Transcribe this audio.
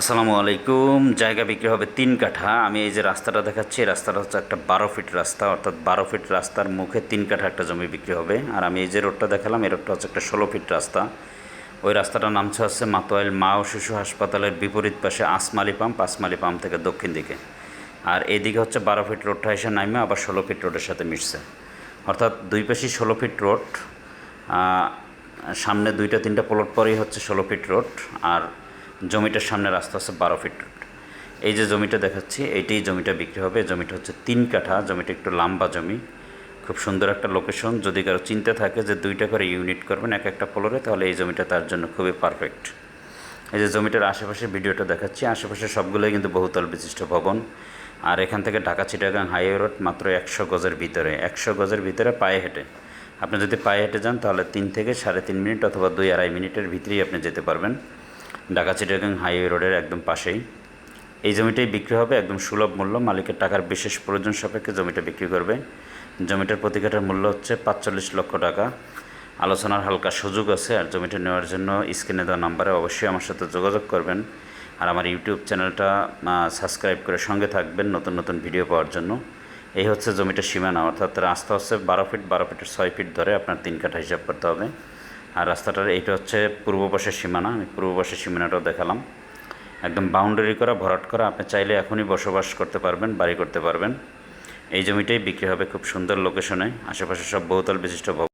আসসালামু আলাইকুম। জায়গা বিক্রি হবে তিন কাঠা। আমি এই যে রাস্তাটা দেখাচ্ছি রাস্তাটা হচ্ছে একটা বারো ফিট রাস্তা, অর্থাৎ বারো ফিট রাস্তার মুখে তিন কাঠা একটা জমি বিক্রি হবে। আর আমি এই যে রোডটা দেখালাম, এই রোডটা হচ্ছে একটা ষোলো ফিট রাস্তা। ওই রাস্তাটার নামছে হচ্ছে মাতোয়াইল মা ও শিশু হাসপাতালের বিপরীত পাশে আসমালি পাম্প আসমালি পাম্প থেকে দক্ষিণ দিকে। আর এদিকে হচ্ছে বারো ফিট রোডটা এসে নামে, আবার ষোলো ফিট রোডের সাথে মিশছে। অর্থাৎ দুই পাশে ষোলো ফিট রোড সামনে দুইটা তিনটা প্লট পরেই হচ্ছে ষোলো ফিট রোড। আর জমিটার সামনে রাস্তা আছে বারো ফিট এই যে জমিটা দেখাচ্ছি, এইটাই জমিটা বিক্রি হবে। জমিটা হচ্ছে তিন কাঠা। জমিটা একটু লম্বা জমি। খুব সুন্দর একটা লোকেশন যদি কারও চিন্তা থাকে যে দুইটা করে ইউনিট করবেন এক একটা ফ্লোরে তাহলে এই জমিটা তার জন্য খুবই পারফেক্ট এই যে জমিটার আশেপাশে ভিডিওটা দেখাচ্ছি আশেপাশে সবগুলোই কিন্তু বহুতল বিশিষ্ট ভবন। আর এখান থেকে ঢাকা চিটাগাং হাইওয়ে রোড মাত্র একশো গজের ভিতরে। একশো গজের ভিতরে পায়ে হেঁটে। আপনি যদি পায়ে হেঁটে যান, তাহলে তিন থেকে সাড়ে তিন মিনিট অথবা দুই আড়াই মিনিটের ভিতরেই আপনি যেতে পারবেন। ঢাকা চিটাগাং হাইওয়ে রোডের একদম পাশেই। এই জমিটাই বিক্রি হবে একদম সুলভ মূল্য, মালিকের টাকার বিশেষ প্রয়োজন সাপেক্ষে জমিটা বিক্রি করবে। জমিটার প্রতি কাঠার মূল্য হচ্ছে পাঁচচল্লিশ লক্ষ টাকা। আলোচনার হালকা সুযোগ আছে, আর জমিটা নেওয়ার জন্য স্ক্রিনে দেওয়া নাম্বারে অবশ্যই আমার সাথে যোগাযোগ করবেন। আর আমার ইউটিউব চ্যানেলটা সাবস্ক্রাইব করে সঙ্গে থাকবেন নতুন নতুন ভিডিও পাওয়ার জন্য। এই হচ্ছে জমিটার সীমানা, অর্থাৎ রাস্তা হচ্ছে বারো ফিট, বারো ফিটের ছয় ফিট ধরে আপনার তিন কাঠা হিসাব করতে হবে। আর রাস্তাটার এইটা হচ্ছে পূর্ব পাশের সীমানা, আমি পূর্ব পাশের সীমানাটাও দেখালাম। একদম বাউন্ডারি করা, ভরাট করা, আপনি চাইলে এখনই বসবাস করতে পারবেন, বাড়ি করতে পারবেন। এই জমিটাই বিক্রি হবে খুব সুন্দর লোকেশনে আশেপাশে সব বহুতল বিশিষ্ট